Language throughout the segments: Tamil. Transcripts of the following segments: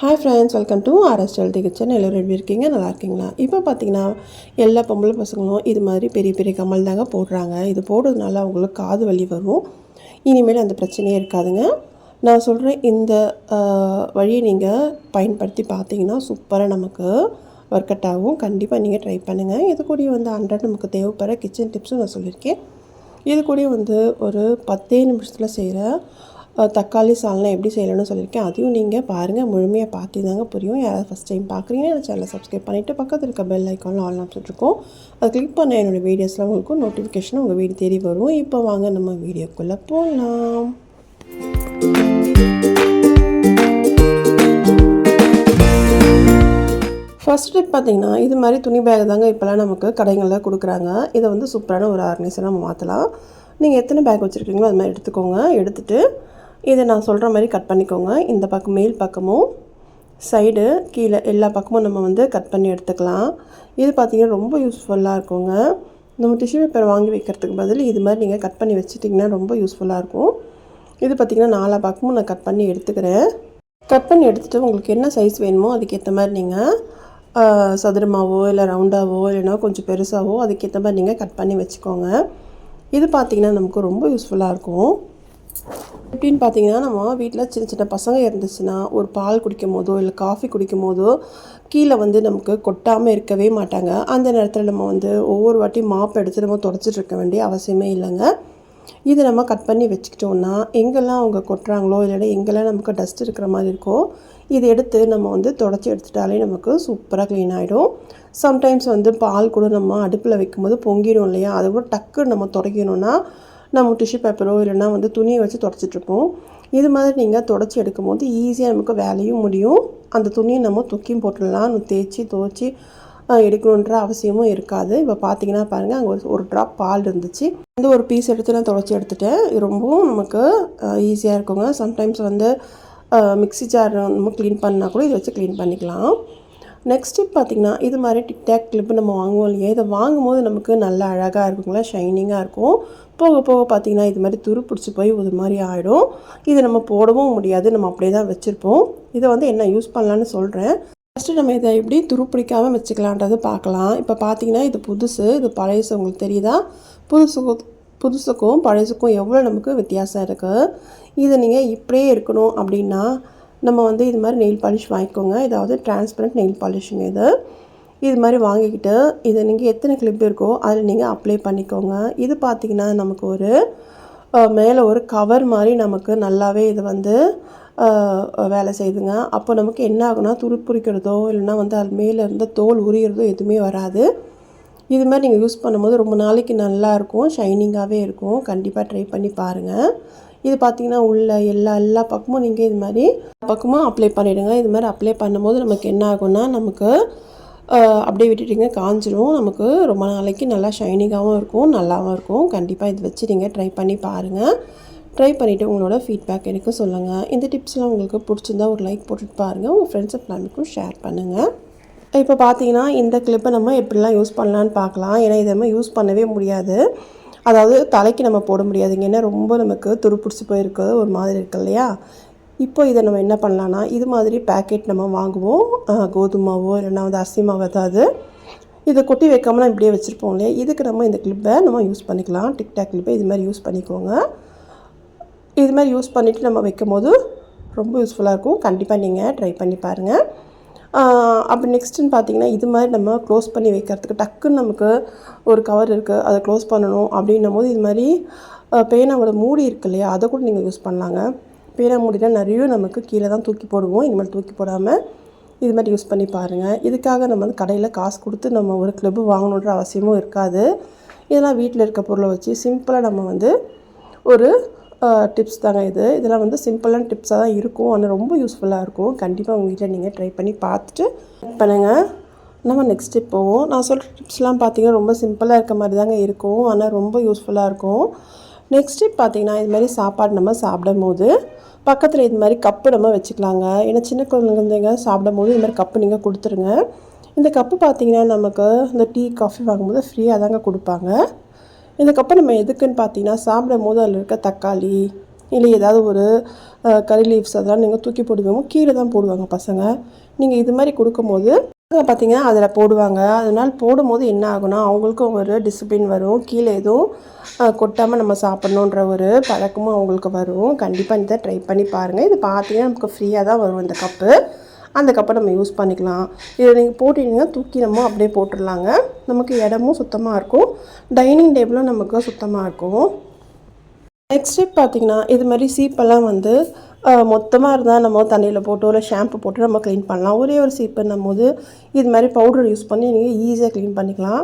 Hi friends welcome to RS healthy kitchen எல்லோரும் எப்படி இருக்கீங்க? நல்லா இருக்கீங்களா? இப்போ பார்த்தீங்கன்னா எல்லா பொம்பளை பசங்களும் இது மாதிரி பெரிய பெரிய கமல் தாங்க போடுறாங்க. இது போடுறதுனால அவங்களுக்கு காது வலி வரும். இனிமேல் அந்த பிரச்சனையே இருக்காதுங்க. நான் சொல்கிறேன் இந்த வழியை நீங்கள் பயன்படுத்தி பார்த்தீங்கன்னா சூப்பராக நமக்கு ஒர்க் அவுட் ஆகும். கண்டிப்பாக நீங்கள் ட்ரை பண்ணுங்கள் இது கூடயே வந்து அன்றாட நமக்கு தேவைப்படுற கிச்சன் டிப்ஸும் நான் சொல்லியிருக்கேன். இது கூடயே வந்து ஒரு பத்தே நிமிஷத்தில் செய்கிற தக்காளி சால்னா எப்படி செய்யணும்னு சொல்லியிருக்கேன். அதையும் நீங்கள் பாருங்கள் முழுமையாக பார்த்து தாங்க புரியும். யாராவது ஃபஸ்ட் டைம் பார்க்குறீங்கன்னா என் சேனலை சப்ஸ்கிரைப் பண்ணிவிட்டு பக்கத்தில் இருக்க பெல் ஐக்கானில் ஆல் ஆப்ஷன் அதை கிளிக் பண்ண என்னோடய வீடியோஸ்லாம் உங்களுக்கு நோட்டிஃபிகேஷன் உங்கள் வீடு தேடி வரும். இப்போ வாங்க நம்ம வீடியோக்குள்ளே போகலாம் ஃபர்ஸ்ட் டிப் பார்த்தீங்கன்னா இது மாதிரி துணி பேக் தாங்க இப்போலாம் நமக்கு கடைகளில் கொடுக்குறாங்க. இதை வந்து சூப்பரான ஒரு ஆர்கனைஸாக நம்ம மாற்றலாம் நீங்கள் எத்தனை பேக் வச்சுருக்கீங்களோ அது மாதிரி எடுத்துக்கோங்க. எடுத்துகிட்டு இதை நான் சொல்கிற மாதிரி கட் பண்ணிக்கோங்க. இந்த பக்கம் மேல் பக்கமும் சைடு கீழே எல்லா பக்கமும் நம்ம வந்து கட் பண்ணி எடுத்துக்கலாம். இது பார்த்திங்கன்னா ரொம்ப யூஸ்ஃபுல்லாக இருக்குங்க. நம்ம டிஷ்யூ பேப்பர் வாங்கி வைக்கிறதுக்கு பதில் இது மாதிரி நீங்கள் கட் பண்ணி வச்சுட்டிங்கன்னா ரொம்ப யூஸ்ஃபுல்லாக இருக்கும். இது பார்த்திங்கன்னா நாலா பக்கமும் நான் கட் பண்ணி எடுத்துக்கிறேன். கட் பண்ணி எடுத்துகிட்டு உங்களுக்கு என்ன சைஸ் வேணுமோ அதுக்கேற்ற மாதிரி நீங்கள் சதுரமாவோ இல்லை ரவுண்டாவோ இல்லைன்னா கொஞ்சம் பெருசாகவோ அதுக்கேற்ற மாதிரி நீங்கள் கட் பண்ணி வச்சுக்கோங்க. இது பார்த்திங்கன்னா நமக்கு ரொம்ப யூஸ்ஃபுல்லாக இருக்கும். எப்படின்னு பார்த்தீங்கன்னா நம்ம வீட்டில் சின்ன சின்ன பசங்க இருந்துச்சுன்னா ஒரு பால் குடிக்கும் போதோ இல்லை காஃபி குடிக்கும் போதோ கீழே வந்து நமக்கு கொட்டாமல் இருக்கவே மாட்டாங்க. அந்த நேரத்தில் நம்ம வந்து ஒவ்வொரு வாட்டி மாப் எடுத்து நம்ம தொடச்சிட்டு இருக்க வேண்டிய அவசியமே இல்லைங்க. இதை நம்ம கட் பண்ணி வச்சுக்கிட்டோன்னா எங்கெல்லாம் அவங்க கொட்டுறாங்களோ இல்லைன்னா எங்கெல்லாம் நமக்கு டஸ்ட் இருக்கிற மாதிரி இருக்கோ இதை எடுத்து நம்ம வந்து தொடச்சி எடுத்துட்டாலே நமக்கு சூப்பராக க்ளீன் ஆகிடும் சம்டைம்ஸ் வந்து பால் கூட நம்ம அடுப்பில் வைக்கும்போது பொங்கிடும் இல்லையா? அதை கூட டக்குன்னு நம்ம துடைக்கணும்னா நம்ம டிஷ்யூ பேப்பரோ இல்லைனா வந்து துணியை வச்சு தொடச்சிட்ருப்போம். இது மாதிரி நீங்கள் தொடச்சி எடுக்கும்போது ஈஸியாக நமக்கு வேலையும் முடியும். அந்த துணியை நம்ம தூக்கியும் போட்டுடலாம். தேய்ச்சி துவச்சி எடுக்கணுன்ற அவசியமும் இருக்காது. இப்போ பார்த்தீங்கன்னா பாருங்கள் அங்கே ஒரு ஒரு ட்ராப் பால் இருந்துச்சு. இந்த ஒரு பீஸ் எடுத்து நான் தொடச்சி எடுத்துட்டேன். ரொம்பவும் நமக்கு ஈஸியாக இருக்குங்க. சம்டைம்ஸ் வந்து மிக்ஸி ஜார் நம்ம க்ளீன் பண்ணால் கூட இதை வச்சு க்ளீன் பண்ணிக்கலாம். நெக்ஸ்ட் டிப் பார்த்திங்கன்னா இது மாதிரி டிக்டாக் கிளிப்பு நம்ம வாங்குவோம் இல்லையா? இதை வாங்கும்போது நமக்கு நல்லா அழகாக இருக்குங்களா ஷைனிங்காக இருக்கும். போக போக பார்த்திங்கன்னா இது மாதிரி துரு பிடிச்சி போய் ஒரு மாதிரி ஆகிடும் இதை நம்ம போடவும் முடியாது. நம்ம அப்படியே தான் வச்சுருப்போம். இதை வந்து என்ன யூஸ் பண்ணலான்னு சொல்கிறேன் ஃபஸ்ட்டு நம்ம இதை எப்படி துருப்பிடிக்காமல் வச்சுக்கலான்றது பார்க்கலாம். இப்போ பார்த்தீங்கன்னா இது புதுசு. இது பழையசு. உங்களுக்கு தெரியுதா? புதுசுக்கும் புதுசுக்கும் பழையசுக்கும் எவ்வளோ நமக்கு வித்தியாசம் இருக்குது இதை நீங்கள் இப்படியே இருக்கணும் அப்படின்னா நம்ம வந்து இது மாதிரி நெயில் பாலிஷ் வாங்கிக்கோங்க. இதாவது டிரான்ஸ்பரண்ட் நெயில் பாலிஷுங்க இது. இது மாதிரி வாங்கிக்கிட்டு இதை நீங்கள் எத்தனை கிளிப் இருக்கோ அதில் நீங்கள் அப்ளை பண்ணிக்கோங்க. இது பார்த்தீங்கன்னா நமக்கு ஒரு மேலே ஒரு கவர் மாதிரி நமக்கு நல்லாவே இது வந்து வேலை செய்யுதுங்க அப்போ நமக்கு என்ன ஆகுனா துருப்பிடிக்கிறதோ இல்லைனா வந்து அது மேலே இருந்த தோல் உரியறதோ எதுவுமே வராது. இது மாதிரி நீங்கள் யூஸ் பண்ணும்போது ரொம்ப நாளைக்கு நல்லா இருக்கும் ஷைனிங்காகவே இருக்கும். கண்டிப்பாக ட்ரை பண்ணி பாருங்கள் இது பார்த்தீங்கன்னா உள்ள எல்லா எல்லா பக்கமும் நீங்கள் இது மாதிரி பக்கமும் அப்ளை பண்ணிவிடுங்க இது மாதிரி அப்ளை பண்ணும்போது நமக்கு என்ன ஆகும்னா நமக்கு அப்படியே விட்டுட்டிங்க காஞ்சிரும். நமக்கு ரொம்ப நாளைக்கு நல்லா ஷைனிங்காகவும் இருக்கும் நல்லாவும் இருக்கும். கண்டிப்பாக இது வச்சு நீங்கள் ட்ரை பண்ணி பாருங்கள் ட்ரை பண்ணிவிட்டு உங்களோட ஃபீட்பேக் எனக்கு சொல்லுங்கள் இந்த டிப்ஸ்லாம் உங்களுக்கு பிடிச்சிருந்தா ஒரு லைக் போட்டுட்டு பாருங்கள் உங்கள் ஃப்ரெண்ட்ஸ் ஃபேமிலிக்கும் ஷேர் பண்ணுங்கள் இப்போ பார்த்தீங்கன்னா இந்த கிளிப்பை நம்ம எப்படிலாம் யூஸ் பண்ணலான்னு பார்க்கலாம் ஏன்னா இதை நம்ம யூஸ் பண்ணவே முடியாது. அதாவது தலைக்கு நம்ம போட முடியாதுங்க. ஏன்னா ரொம்ப நமக்கு துருப்பிடிச்சி போயிருக்கு ஒரு மாதிரி இருக்கு இல்லையா? இப்போ இதை நம்ம என்ன பண்ணலான்னா இது மாதிரி பேக்கெட் நம்ம வாங்குவோம். கோதுமாவோ இல்லைன்னா வந்து அரிசி மாவு ஏதாவது. இதை கொட்டி வைக்காம நம்ம இப்படியே வச்சுருப்போம் இல்லையா? இதுக்கு நம்ம இந்த கிளிப்பை நம்ம யூஸ் பண்ணிக்கலாம். டிக்டாக் கிளிப்பை இது மாதிரி யூஸ் பண்ணிக்கோங்க. இது மாதிரி யூஸ் பண்ணிவிட்டு நம்ம வைக்கும் போது ரொம்ப யூஸ்ஃபுல்லாக இருக்கும். கண்டிப்பாக நீங்கள் ட்ரை பண்ணி பாருங்கள் அப்போ நெக்ஸ்ட்டுன்னு பார்த்தீங்கன்னா இது மாதிரி நம்ம க்ளோஸ் பண்ணி வைக்கிறதுக்கு டக்குன்னு நமக்கு ஒரு கவர் இருக்குது அதை க்ளோஸ் பண்ணணும் அப்படின்னும் போது இது மாதிரி பேனாவோட மூடி இருக்கு இல்லையா? அதை கூட நீங்கள் யூஸ் பண்ணலாங்க. பேனா மூடினா நிறைய நமக்கு கீழே தான் தூக்கி போடுவோம். இனிமேல் தூக்கி போடாமல் இது மாதிரி யூஸ் பண்ணி பாருங்கள் இதுக்காக நம்ம வந்து கடையில் காசு கொடுத்து நம்ம ஒரு கிளப்பு வாங்கணுன்ற அவசியமும் இருக்காது. இதெல்லாம் வீட்டில் இருக்க பொருளை வச்சு சிம்பிளாக நம்ம வந்து ஒரு டிப்ஸ் தாங்க இது. இதெல்லாம் வந்து சிம்பிளான டிப்ஸாக தான் இருக்கும். ஆனால் ரொம்ப யூஸ்ஃபுல்லாக இருக்கும். கண்டிப்பாக உங்கள் வீட்டில் நீங்கள் ட்ரை பண்ணி பார்த்துட்டு பண்ணுங்கள் நம்ம நெக்ஸ்ட் டிப் போவோம். நான் சொல்கிற டிப்ஸ்லாம் பார்த்தீங்கன்னா ரொம்ப சிம்பிளாக இருக்க மாதிரி தாங்க இருக்கும். ஆனால் ரொம்ப யூஸ்ஃபுல்லாக இருக்கும். நெக்ஸ்ட் டிப் பார்த்தீங்கன்னா இது மாதிரி சாப்பாடு நம்ம சாப்பிடும் போது பக்கத்தில் இது மாதிரி கப்பு நம்ம வச்சுக்கலாங்க. ஏன்னா சின்ன குழந்தைங்க சாப்பிடும் போது இது மாதிரி கப்பு நீங்கள் கொடுத்துருங்க. இந்த கப்பு பார்த்தீங்கன்னா நமக்கு இந்த டீ காஃபி வாங்கும்போது ஃப்ரீயாக தாங்க கொடுப்பாங்க. இந்த நம்ம எதுக்குன்னு பார்த்தீங்கன்னா சாப்பிடும் போது அதில் இருக்க தக்காளி இல்லை ஏதாவது ஒரு கறி லீவ்ஸ் அதெல்லாம் நீங்கள் தூக்கி போடுவீங்க. கீழே தான் போடுவாங்க பசங்க. நீங்கள் இது மாதிரி கொடுக்கும்போது பார்த்தீங்கன்னா அதில் போடுவாங்க. அதனால் போடும்போது என்ன ஆகுனா அவங்களுக்கும் ஒரு டிசிப்ளின் வரும். கீழே எதுவும் கொட்டாமல் நம்ம சாப்பிட்ணுன்ற ஒரு பழக்கமும் அவங்களுக்கு வரும். கண்டிப்பாக இதை ட்ரை பண்ணி பாருங்கள் இது பார்த்தீங்கன்னா நமக்கு ஃப்ரீயாக தான் வரும் இந்த கப்பு அந்த கப்பை நம்ம யூஸ் பண்ணிக்கலாம். இதை நீங்கள் போட்டிங்கன்னா தூக்கி நம்ம அப்படியே போட்டுடலாங்க. நமக்கு இடமும் சுத்தமாக இருக்கும். டைனிங் டேபிளும் நமக்கு சுத்தமாக இருக்கும். நெக்ஸ்ட் ஸ்டெப் பார்த்தீங்கன்னா இது மாதிரி சீப்பெல்லாம் வந்து மொத்தமாக இருந்தால் நம்ம தண்ணியில் போட்டு இல்லை ஷாம்பு போட்டு நம்ம க்ளீன் பண்ணலாம். ஒரே ஒரு சீப்புன்னும் போது இது மாதிரி பவுடர் யூஸ் பண்ணி நீங்கள் ஈஸியாக க்ளீன் பண்ணிக்கலாம்.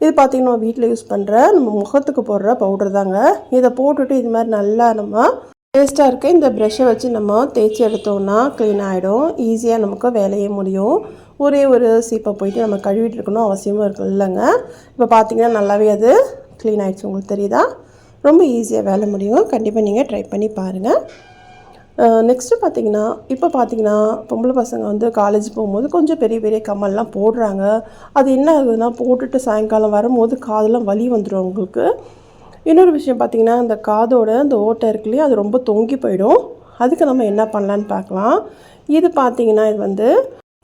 இது பார்த்திங்கன்னா வீட்டில் யூஸ் பண்ணுற நம்ம முகத்துக்கு போடுற பவுடர் தாங்க. இதை போட்டுட்டு இது மாதிரி நல்லா நம்ம வேஸ்ட்டாக இருக்க இந்த ப்ரெஷ்ஷை வச்சு நம்ம தேய்ச்சி எடுத்தோம்னா க்ளீன் ஆகிடும் ஈஸியாக நமக்கு வேலையே முடியும். ஒரே ஒரு சீப்பை போயிட்டு நம்ம கழுவிட்டு இருக்கணும் அவசியமும் இருக்கு இல்லைங்க. இப்போ பார்த்தீங்கன்னா நல்லாவே அது க்ளீன் ஆகிடுச்சு உங்களுக்கு தெரியுதா? ரொம்ப ஈஸியாக வேலை முடியும். கண்டிப்பாக நீங்கள் ட்ரை பண்ணி பாருங்கள் நெக்ஸ்ட்டு பார்த்தீங்கன்னா இப்போ பார்த்தீங்கன்னா பொம்பளை பசங்க வந்து காலேஜ் போகும்போது கொஞ்சம் பெரிய பெரிய கம்மல்லாம் போடுறாங்க. அது என்ன ஆகுதுன்னா போட்டுட்டு சாயங்காலம் வரும்போது காதெல்லாம் வலி வந்துடும் அவங்களுக்கு இன்னொரு விஷயம் பார்த்தீங்கன்னா அந்த காதோட அந்த ஓட்டை இருக்குல்லையே அது ரொம்ப தொங்கி போயிடும். அதுக்கு நம்ம என்ன பண்ணலான்னு பார்க்கலாம். இது பார்த்தீங்கன்னா இது வந்து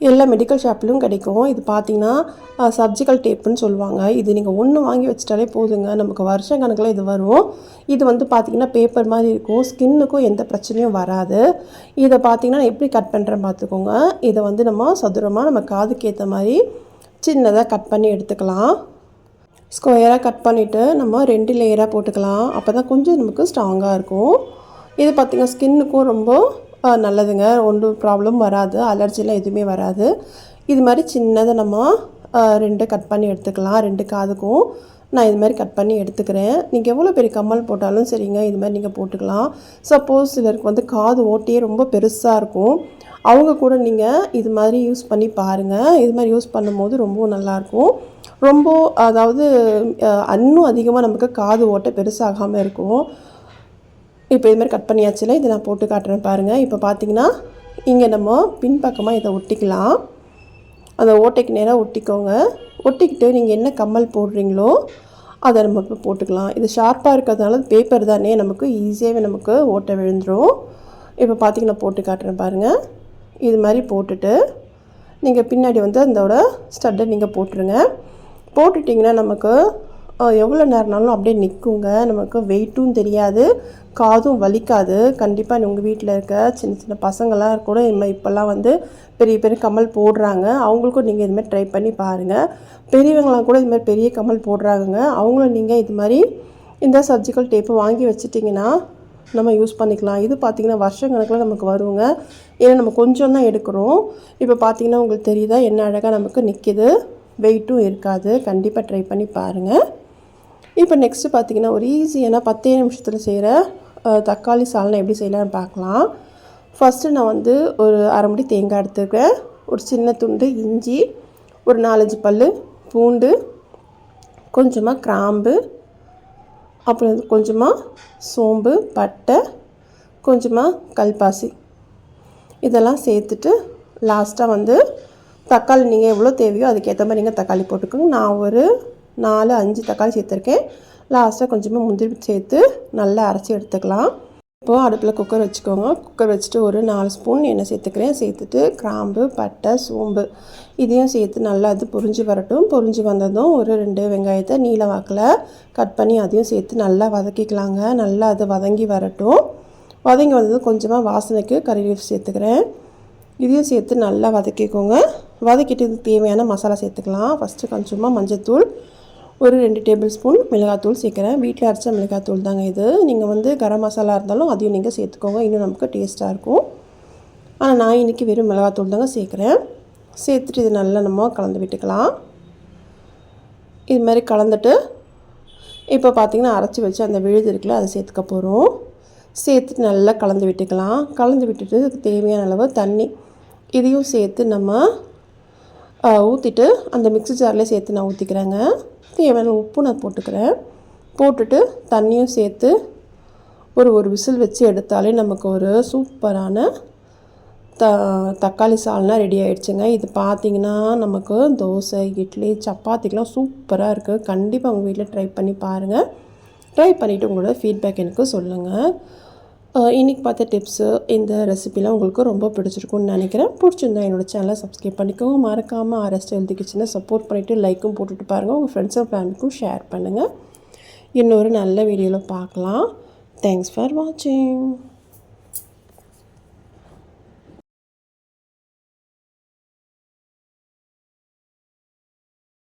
எல்லா மெடிக்கல் ஷாப்லையும் கிடைக்கும். இது பார்த்தீங்கன்னா சர்ஜிக்கல் டேப்புன்னு சொல்லுவாங்க. இது நீங்கள் ஒன்று வாங்கி வச்சிட்டாலே போதுங்க. நமக்கு வருஷ கணக்கில் இது வரும். இது வந்து பார்த்தீங்கன்னா பேப்பர் மாதிரி இருக்கும். ஸ்கின்னுக்கும் எந்த பிரச்சனையும் வராது. இதை பார்த்தீங்கன்னா எப்படி கட் பண்ணுறேன் பார்த்துக்கோங்க. இதை வந்து நம்ம சதுரமாக நம்ம காதுக்கு ஏற்ற மாதிரி சின்னதாக கட் பண்ணி எடுத்துக்கலாம். ஸ்கொயராக கட் பண்ணிவிட்டு நம்ம ரெண்டு லேயராக போட்டுக்கலாம். அப்போ தான் கொஞ்சம் நமக்கு ஸ்ட்ராங்காக இருக்கும். இது பார்த்திங்கன்னா ஸ்கின்னுக்கும் ரொம்ப நல்லதுங்க. ஒன்றும் ப்ராப்ளம் வராது. அலர்ஜிலாம் எதுவுமே வராது. இது மாதிரி சின்னதை நம்ம ரெண்டு கட் பண்ணி எடுத்துக்கலாம். ரெண்டு காதுக்கும் நான் இது மாதிரி கட் பண்ணி எடுத்துக்கிறேன். நீங்கள் எவ்வளோ பெரிய கம்மல் போட்டாலும் சரிங்க. இது மாதிரி நீங்கள் போட்டுக்கலாம். சப்போஸ் சிலருக்கு வந்து காது ஓட்டியே ரொம்ப பெருசாக இருக்கும். அவங்க கூட நீங்கள் இது மாதிரி யூஸ் பண்ணி பாருங்கள் இது மாதிரி யூஸ் பண்ணும்போது ரொம்ப நல்லாயிருக்கும் ரொம்ப அதாவது இன்னும் அதிகமாக நமக்கு காது ஓட்டை பெருசாகாமல் இருக்கும். இப்போ இதுமாதிரி கட் பண்ணியாச்சுல இதை நான் போட்டு காட்டுறேன் பாருங்கள் இப்போ பார்த்தீங்கன்னா இங்கே நம்ம பின்பக்கமாக இதை ஒட்டிக்கலாம். அந்த ஓட்டைக்கு நேராக ஒட்டிக்கோங்க. ஒட்டிக்கிட்டு நீங்கள் என்ன கம்மல் போடுறீங்களோ அதை நம்ம இப்போ போட்டுக்கலாம். இது ஷார்ப்பாக இருக்கிறதுனால பேப்பர் தானே நமக்கு ஈஸியாகவே நமக்கு ஓட்டை விழுந்துடும் இப்போ பார்த்தீங்கன்னா போட்டு காட்டுறேன் பாருங்கள் இது மாதிரி போட்டுட்டு நீங்கள் பின்னாடி வந்து அதோட ஸ்டட்டை நீங்கள் போட்டுருங்க. போட்டுட்டிங்கன்னா நமக்கு எவ்வளோ நேரம்னாலும் அப்படியே நிற்குங்க நமக்கு வெயிட்டும் தெரியாது. காதும் வலிக்காது. கண்டிப்பாக உங்கள் வீட்டில் இருக்க சின்ன சின்ன பசங்களாம் கூட இனிமே இப்போல்லாம் வந்து பெரிய பெரிய கமல் போடுறாங்க. அவங்களுக்கும் நீங்கள் இதுமாதிரி ட்ரை பண்ணி பாருங்கள் பெரியவங்களாம் கூட இதுமாதிரி பெரிய கமல் போடுறாங்கங்க. அவங்களும் நீங்கள் இது மாதிரி இந்த சர்ஜிக்கல் டேப்பு வாங்கி வச்சிட்டிங்கன்னா நம்ம யூஸ் பண்ணிக்கலாம். இது பார்த்திங்கன்னா வருஷம் கணக்கில் நமக்கு வருவோங்க ஏன்னா நம்ம கொஞ்சம் தான் எடுக்கிறோம். இப்போ பார்த்தீங்கன்னா உங்களுக்கு தெரியுதா? என்ன அழகாக நமக்கு நிற்கிது வெயிட்டும் இருக்காது. கண்டிப்பாக ட்ரை பண்ணி பாருங்கள் இப்போ நெக்ஸ்ட்டு பார்த்தீங்கன்னா ஒரு ஈஸியான பத்தே நிமிஷத்தில் செய்கிற தக்காளி சால்னா எப்படி செய்யலாம்னு பார்க்கலாம் ஃபஸ்ட்டு நான் வந்து ஒரு அரை முடி தேங்காய் எடுத்துருக்கேன் ஒரு சின்ன துண்டு இஞ்சி ஒரு நாலஞ்சு பல் பூண்டு கொஞ்சமாக கிராம்பு அப்புறம் கொஞ்சமாக சோம்பு பட்டை கொஞ்சமாக கல்பாசி. இதெல்லாம் சேர்த்துட்டு லாஸ்ட்டாக வந்து தக்காளி நீங்கள் எவ்வளோ தேவையோ அதுக்கேற்ற மாதிரி நீங்கள் தக்காளி போட்டுக்கோங்க. நான் ஒரு நாலு அஞ்சு தக்காளி சேர்த்துருக்கேன். லாஸ்ட்டாக கொஞ்சமாக முந்திரி சேர்த்து நல்லா அரைச்சி எடுத்துக்கலாம். இப்போது அடுப்பில் குக்கர் வச்சுக்கோங்க. குக்கர் வச்சுட்டு ஒரு நாலு ஸ்பூன் எண்ணெய் சேர்த்துக்கிறேன். சேர்த்துட்டு கிராம்பு பட்டை சோம்பு இதையும் சேர்த்து நல்லா அது பொரிஞ்சு வரட்டும். பொரிஞ்சு வந்ததும் ஒரு ரெண்டு வெங்காயத்தை நீல வாக்கில் கட் பண்ணி அதையும் சேர்த்து நல்லா வதக்கிக்கலாங்க. நல்லா அது வதங்கி வரட்டும். வதங்கி வந்ததும் கொஞ்சமாக வாசனைக்கு கறி லீஃப் சேர்த்துக்கிறேன். இதையும் சேர்த்து நல்லா வதக்கிக்கோங்க. வதக்கிட்டு இதுக்கு தேவையான மசாலா சேர்த்துக்கலாம். ஃபஸ்ட்டு கொஞ்சமாக மஞ்சள்தூள் ஒரு ரெண்டு டேபிள் ஸ்பூன் மிளகாத்தூள் சேர்க்குறேன். வீட்டில் அரைச்ச மிளகாத்தூள் தாங்க இது. நீங்கள் வந்து கரம் மசாலா இருந்தாலும் அதையும் நீங்கள் சேர்த்துக்கோங்க. இன்னும் நமக்கு டேஸ்ட்டாக இருக்கும். ஆனால் நான் இன்றைக்கி வெறும் மிளகாத்தூள் தாங்க சேர்க்குறேன். சேர்த்துட்டு இது நல்லா நம்ம கலந்து விட்டுக்கலாம். இது மாதிரி கலந்துட்டு இப்போ பார்த்திங்கன்னா அரைச்சி வச்சு அந்த விழுது இருக்குல்ல அதை சேர்த்துக்க போகிறோம் சேர்த்துட்டு நல்லா கலந்து விட்டுக்கலாம். கலந்து விட்டுட்டு தேவையான அளவு தண்ணி இதையும் சேர்த்து நம்ம ஊற்றிட்டு அந்த மிக்ஸி ஜார்லேயே சேர்த்து நான் ஊற்றிக்கிறேங்க தேவையான உப்பு நான் போட்டுக்கிறேன். போட்டுட்டு தண்ணியும் சேர்த்து ஒரு ஒரு விசில் வச்சு எடுத்தாலே நமக்கு ஒரு சூப்பரான த தக்காளி சால்னா ரெடி ஆகிடுச்சுங்க இது பார்த்தீங்கன்னா நமக்கு தோசை இட்லி சப்பாத்திக்கெலாம் சூப்பராக இருக்குது கண்டிப்பாக உங்கள் வீட்டில் ட்ரை பண்ணி பாருங்கள் ட்ரை பண்ணிவிட்டு உங்களோட ஃபீட்பேக் எனக்கு சொல்லுங்கள் இன்றைக்கி பார்த்த டிப்ஸு இந்த ரெசிபிலாம் உங்களுக்கு ரொம்ப பிடிச்சிருக்கும்னு நினைக்கிறேன். பிடிச்சிருந்தா என்னோடய சேனலை சப்ஸ்கிரைப் பண்ணிக்கோங்க. மறக்காமல் ஆர்எஸ்ட் ஹெல்தி கிச்சனை சப்போர்ட் பண்ணிவிட்டு லைக்கும் போட்டுட்டு பாருங்கள் உங்கள் ஃப்ரெண்ட்ஸும் ஃபேமிலிக்கும் ஷேர் பண்ணுங்கள் இன்னொரு நல்ல வீடியோவில் பார்க்கலாம். தேங்க்ஸ் ஃபார் வாட்சிங்